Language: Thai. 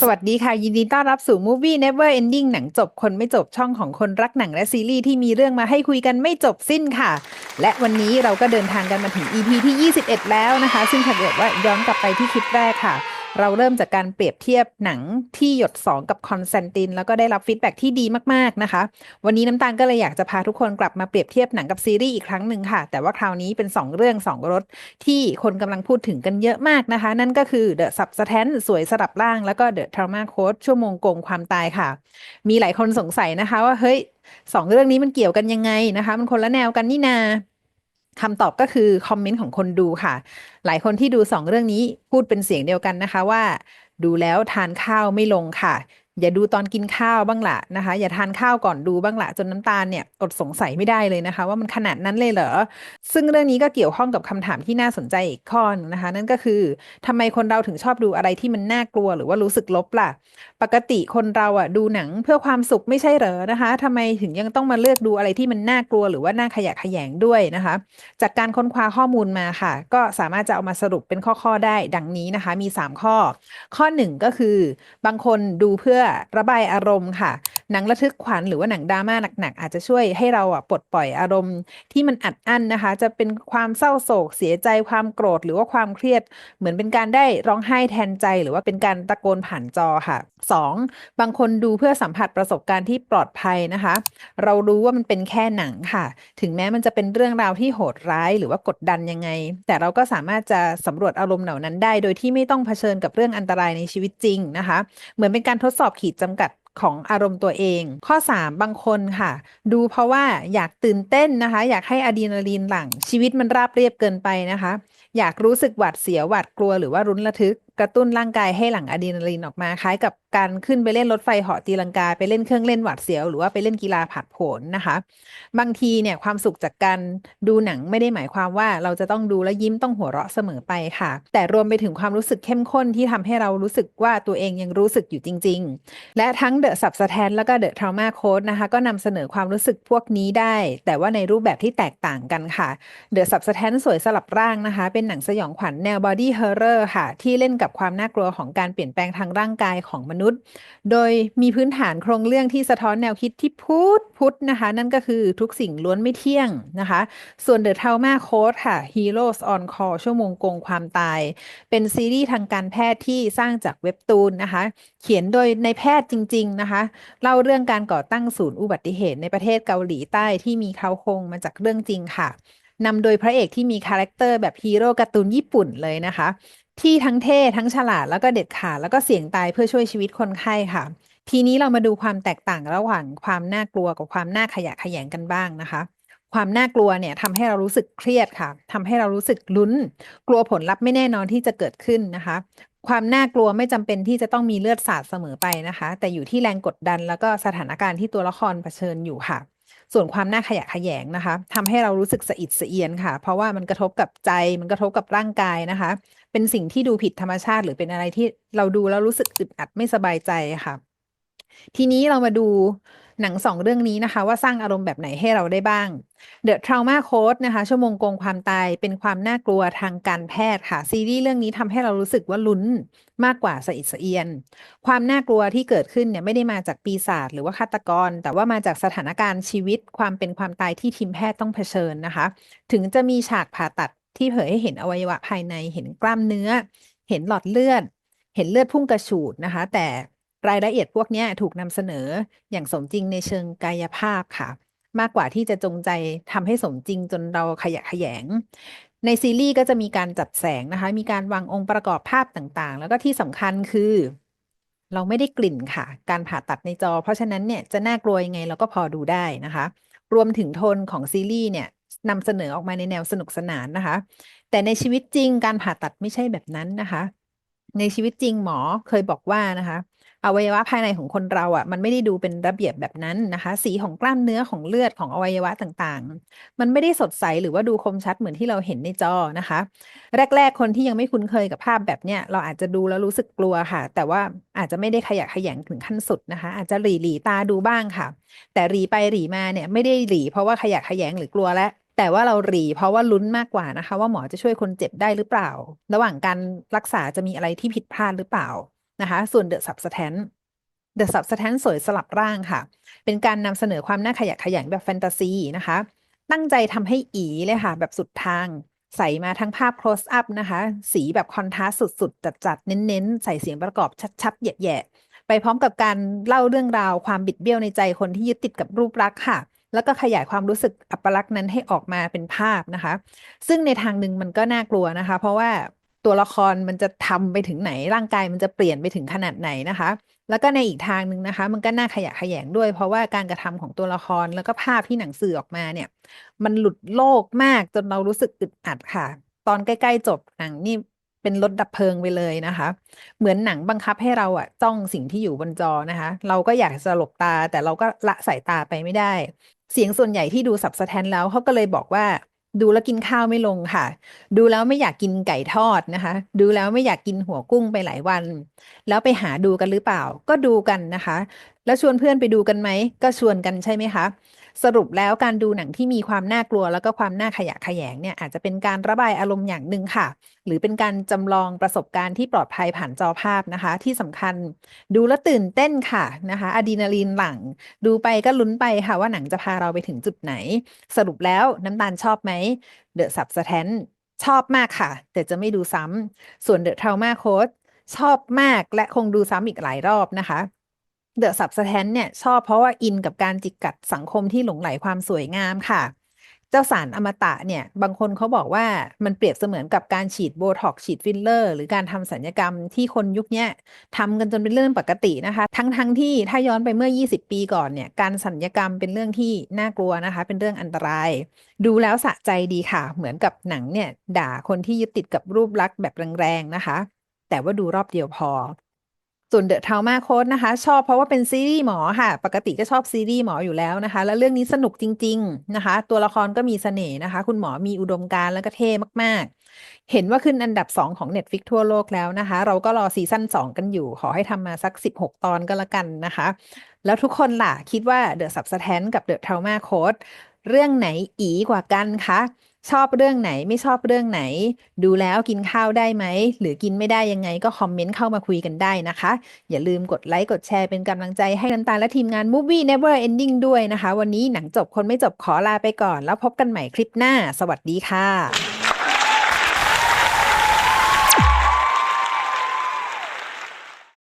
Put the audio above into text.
สวัสดีค่ะ ยินดีต้อนรับสู่ Movie Never Ending หนังจบคนไม่จบช่องของคนรักหนังและซีรีส์ที่มีเรื่องมาให้คุยกันไม่จบสิ้นค่ะ และวันนี้เราก็เดินทางกันมาถึง EP ที่ 21 แล้วนะคะ ซึ่งถ้าเกิดว่าย้อนกลับไปที่คลิปแรกค่ะ เราเริ่มจากการเปรียบเทียบหนังที่หยด2กับคอนสแตนตินแล้วก็ได้รับฟีดแบ็กที่ดีมากๆนะคะ วันนี้น้ำตาลก็เลยอยากจะพาทุกคนกลับมาเปรียบเทียบหนังกับซีรีส์อีกครั้งหนึ่งค่ะ แต่ว่าคราวนี้เป็น 2 เรื่อง 2รสที่คนกำลังพูดถึงกันเยอะมากนะคะ นั่นก็คือ The Substance สวยสลับร่าง แล้วก็ The Trauma Code ชั่วโมงโกงความตายค่ะ มีหลายคนสงสัยนะคะว่าเฮ้ยสองเรื่องนี้มันเกี่ยวกันยังไงนะคะ มันคนละแนวกันนี่นา คำตอบก็คือคอมเมนต์ของคนดูค่ะ หลายคนที่ดูสองเรื่องนี้พูดเป็นเสียงเดียวกันนะคะว่า ดูแล้วทานข้าวไม่ลงค่ะ อย่าดูตอนกินข้าวบ้างละนะคะ อย่าทานข้าวก่อนดูบ้างละจนน้ำตาลเนี่ยอดสงสัยไม่ได้เลยนะคะ ว่ามันขนาดนั้นเลยเหรอ ซึ่งเรื่องนี้ก็เกี่ยวข้องกับคำถามที่น่าสนใจอีกข้อนึงนะคะ นั่นก็คือทำไมคนเราถึงชอบดูอะไรที่มันน่ากลัวหรือว่ารู้สึกลบล่ะ ปกติคนเราอะดูหนังเพื่อความสุขไม่ใช่เหรอนะคะทำไมถึงยังต้องมาเลือกดูอะไรที่มันน่ากลัวหรือว่าน่าขยะแขยงด้วยนะคะ จากการค้นคว้าข้อมูลมาค่ะ ก็สามารถจะเอามาสรุปเป็นข้อๆได้ ดังนี้นะคะ มี 3 ข้อ ข้อ 1 ก็คือบางคนดูเพื่อระบายอารมณ์ค่ะหนังระทึกขวัญหรือว่าหนังดราม่าหนักๆอาจจะช่วยให้เราอะปลดปล่อยอารมณ์ที่มันอัดอั้นนะคะ จะเป็นความเศร้าโศกเสียใจความโกรธหรือว่าความเครียด เหมือนเป็นการได้ร้องไห้แทนใจ หรือว่าเป็นการตะโกนผ่านจอค่ะ 2. บางคนดูเพื่อสัมผัสประสบการณ์ที่ปลอดภัยนะคะ เรารู้ว่ามันเป็นแค่หนังค่ะ ถึงแม้มันจะเป็นเรื่องราวที่โหดร้ายหรือว่ากดดันยังไง แต่เราก็สามารถจะสำรวจอารมณ์เหล่านั้นได้ โดยที่ไม่ต้องเผชิญกับเรื่องอันตรายในชีวิตจริงนะคะ เหมือนเป็นการทดสอบขีดจำกัด ของอารมณ์ตัวเอง ข้อ 3 บางคนค่ะ ดูเพราะว่าอยากตื่นเต้นนะคะ อยากให้อะดรีนาลีนหลั่งชีวิตมันราบเรียบเกินไปนะคะ อยากรู้สึกหวาดเสียวหวาดกลัวหรือว่ารุนระทึก กระตุ้นร่างกายให้หลั่งอะดรีนาลีนออกมา คล้ายกับการขึ้นไปเล่นรถไฟเหาะตีลังกา ไปเล่นเครื่องเล่นหวาดเสียว หรือว่าไปเล่นกีฬาผาดโผนนะคะ บางทีเนี่ยความสุขจากการดูหนังไม่ได้หมายความว่าเราจะต้องดูและยิ้มต้องหัวเราะเสมอไปค่ะ แต่รวมไปถึงความรู้สึกเข้มข้นที่ทำให้เรารู้สึกว่าตัวเองยังรู้สึกอยู่จริง ๆ และทั้ง The Substance แล้วก็ The Trauma Code นะคะก็นำเสนอความรู้สึกพวกนี้ได้ แต่ว่าในรูปแบบที่แตกต่างกันค่ะ The Substance สวยสลับร่างนะคะ เป็นหนังสยองขวัญแนว Body Horror ค่ะที่เล่นกับับความน่ากลัวของการเปลี่ยนแปลงทางร่างกายของมนุษย์ โดยมีพื้นฐานโครงเรื่องที่สะท้อนแนวคิดที่พุทธพุทธนะคะ นั่นก็คือทุกสิ่งล้วนไม่เที่ยงนะคะ ส่วน The Trauma Code ค่ะ Heroes on Call ชั่วโมงโกงความตาย เป็นซีรีส์ทางการแพทย์ที่สร้างจากเว็บตูนนะคะ เขียนโดยในแพทย์จริง ๆ นะคะ เล่าเรื่องการก่อตั้งศูนย์อุบัติเหตุในประเทศเกาหลีใต้ที่มีเขาโครงมาจากเรื่องจริงค่ะนำโดยพระเอกที่มีคาแรคเตอร์แบบฮีโร่การ์ตูนญี่ปุ่นเลยนะคะ ที่ทั้งเท่ทั้งฉลาดแล้วก็เด็ดขาดแล้วก็เสี่ยงตายเพื่อช่วยชีวิตคนไข้ค่ะ ทีนี้เรามาดูความแตกต่างระหว่างความน่ากลัวกับความน่าขยะแขยงกันบ้างนะคะ ความน่ากลัวเนี่ยทำให้เรารู้สึกเครียดค่ะทำให้เรารู้สึกลุ้น กลัวผลลัพธ์ไม่แน่นอนที่จะเกิดขึ้นนะคะ ความน่ากลัวไม่จำเป็นที่จะต้องมีเลือดสาดเสมอไปนะคะ แต่อยู่ที่แรงกดดันแล้วก็สถานการณ์ที่ตัวละครเผชิญอยู่ค่ะ ส่วนความน่าขยะแขยงนะคะทำให้เรารู้สึกสะอิดสะเอียนค่ะ เพราะว่ามันกระทบกับใจมันกระทบกับร่างกายนะคะ เป็นสิ่งที่ดูผิดธรรมชาติ หรือเป็นอะไรที่เราดูแล้วรู้สึกอึดอัดไม่สบายใจค่ะ ทีนี้เรามาดู หนังสองเรื่องนี้นะคะ ว่าสร้างอารมณ์แบบไหนให้เราได้บ้าง The Trauma Code นะคะ ชั่วโมงโกงความตายเป็นความน่ากลัวทางการแพทย์ค่ะ ซีรีส์เรื่องนี้ทำให้เรารู้สึกว่าลุ้นมากกว่าสะอิดสะเอียน ความน่ากลัวที่เกิดขึ้นเนี่ยไม่ได้มาจากปีศาจหรือว่าฆาตกร แต่ว่ามาจากสถานการณ์ชีวิต ความเป็นความตายที่ทีมแพทย์ต้องเผชิญนะคะ ถึงจะมีฉากผ่าตัดที่เผยให้เห็นอวัยวะภายในเห็นกล้ามเนื้อ เห็นหลอดเลือด เห็นเลือดพุ่งกระฉูดนะคะ แต่ รายละเอียดพวกนี้ถูกนำเสนออย่างสมจริงในเชิงกายภาพค่ะ มากกว่าที่จะจงใจทำให้สมจริงจนเราขยะแขยง ในซีรีส์ก็จะมีการจัดแสงนะคะ มีการวางองค์ประกอบภาพต่างๆ แล้วก็ที่สำคัญคือ เราไม่ได้กลิ่นค่ะ การผ่าตัดในจอ เพราะฉะนั้นเนี่ยจะน่ากลัวยังไงเราก็พอดูได้นะคะ รวมถึงโทนของซีรีส์เนี่ยนำเสนอออกมาในแนวสนุกสนานนะคะ แต่ในชีวิตจริงการผ่าตัดไม่ใช่แบบนั้นนะคะ ในชีวิตจริงหมอเคยบอกว่านะคะ อวัยวะภายในของคนเราอะ มันไม่ได้ดูเป็นระเบียบแบบนั้นนะคะ สีของกล้ามเนื้อของเลือดของอวัยวะต่างๆ มันไม่ได้สดใสหรือว่าดูคมชัดเหมือนที่เราเห็นในจอนะคะ แรก ๆ คนที่ยังไม่คุ้นเคยกับภาพแบบเนี้ยเราอาจจะดูแล้วรู้สึกกลัวค่ะ แต่ว่าอาจจะไม่ได้ขยะแขยงถึงขั้นสุดนะคะ อาจจะหลีหลีตาดูบ้างค่ะ แต่หลีไปหลีมาเนี่ยไม่ได้หลีเพราะว่าขยะแขยงหรือกลัวและแต่ว่าเราหรีเพราะว่าลุ้นมากกว่านะคะ ว่าหมอจะช่วยคนเจ็บได้หรือเปล่า ระหว่างการรักษาจะมีอะไรที่ผิดพลาดหรือเปล่า นะคะส่วน The Substance The Substance สวยสลับร่างค่ะ เป็นการนำเสนอความน่าขยะขยงแบบแฟนตาซีนะคะ ตั้งใจทำให้อีเลยค่ะ แบบสุดทาง ใส่มาทั้งภาพ close up นะคะ สีแบบคอนทราสต์สุดๆ จัดๆ เน้นๆ ใส่เสียงประกอบชัดๆแย่ๆไปพร้อมกับการเล่าเรื่องราวความบิดเบี้ยวในใจคนที่ยึดติดกับรูปลักษณ์ค่ะแล้วก็ขยายความรู้สึกอัปลักษณ์นั้นให้ออกมาเป็นภาพนะคะ ซึ่งในทางหนึ่งมันก็น่ากลัวนะคะ เพราะว่า ตัวละครมันจะทำไปถึงไหนร่างกายมันจะเปลี่ยนไปถึงขนาดไหนนะคะ แล้วก็ในอีกทางหนึ่งนะคะ มันก็น่าขยะแขยงด้วย เพราะว่าการกระทำของตัวละครแล้วก็ภาพที่หนังสื่อออกมาเนี่ย มันหลุดโลกมากจนเรารู้สึกอึดอัดค่ะ ตอนใกล้ ๆ จบหนังนี่เป็นรถดับเพลิงไปเลยนะคะ เหมือนหนังบังคับให้เราอะจ้องสิ่งที่อยู่บนจอนะคะ เราก็อยากจะหลบตาแต่เราก็ละสายตาไปไม่ได้ เสียงส่วนใหญ่ที่ดูสับสแทนแล้วเขาก็เลยบอกว่า ดูแล้วกินข้าวไม่ลงค่ะ ดูแล้วไม่อยากกินไก่ทอดนะคะ ดูแล้วไม่อยากกินหัวกุ้งไปหลายวัน แล้วไปหาดูกันหรือเปล่า ก็ดูกันนะคะ แล้วชวนเพื่อนไปดูกันไหม ก็ชวนกันใช่ไหมคะ สรุปแล้วการดูหนังที่มีความน่ากลัว แล้วก็ความน่าขยะแขยงเนี่ยอาจจะเป็นการระบายอารมณ์อย่างหนึ่งค่ะ หรือเป็นการจำลองประสบการณ์ที่ปลอดภัยผ่านจอภาพนะคะ ที่สำคัญดูแล้วตื่นเต้นค่ะนะคะอะดรีนาลีนหลั่ง ดูไปก็ลุ้นไปค่ะว่าหนังจะพาเราไปถึงจุดไหน สรุปแล้วน้ำตาลชอบไหม The Substance ชอบมากค่ะ แต่จะไม่ดูซ้ำส่วน The Trauma Code ชอบมากและคงดูซ้ำอีกหลายรอบนะคะ The Substance เนี่ยชอบเพราะว่าอินกับการจิกกัดสังคมที่หลงไหลความสวยงามค่ะ เจ้าสารอมตะเนี่ย บางคนเขาบอกว่ามันเปรียบเสมือนกับการฉีดโบท็อกฉีดฟิลเลอร์ หรือการทำสัญญกรรมที่คนยุคนี้ทำกันจนเป็นเรื่องปกตินะคะ ทั้งทั้งที่ถ้าย้อนไปเมื่อ 20 ปีก่อนเนี่ย การสัญญกรรมเป็นเรื่องที่น่ากลัวนะคะ เป็นเรื่องอันตราย ดูแล้วสะใจดีค่ะ เหมือนกับหนังเนี่ยด่าคนที่ยึดติดกับรูปลักษณ์แบบแรงๆนะคะ แต่ว่าดูรอบเดียวพอ ส่วนเดอะท u มาโค้ดนะคะ ชอบเพราะว่าเป็นซีรีส์หมอค่ะ ปกติก็ชอบซีรีส์หมออยู่แล้วนะคะ แล้วเรื่องนี้สนุกจริง ๆนะคะ ตัวละครก็มีเสน่ห์นะคะ คุณหมอมีอุดมการณ์แล้วก็เท่มาก ๆ เห็นว่าขึ้นอันดับ 2 ของ Netflix ทั่วโลกแล้วนะคะ เราก็รอซีซั่น 2 กันอยู่ ขอให้ทำมาสัก 16 ตอนก็แล้วกันนะคะ แล้วทุกคนล่ะคิดว่า The Substance กับ The Trauma Code เรื่องไหนอีกว่ากันคะ ชอบเรื่องไหนไม่ชอบเรื่องไหน ดูแล้วกินข้าวได้ไหม หรือกินไม่ได้ยังไงก็คอมเมนต์เข้ามาคุยกันได้นะคะ อย่าลืมกดไลค์กดแชร์เป็นกำลังใจให้น้ำตาลและทีมงาน Movie Never Ending ด้วยนะคะ วันนี้หนังจบคนไม่จบขอลาไปก่อน แล้วพบกันใหม่คลิปหน้า สวัสดีค่ะ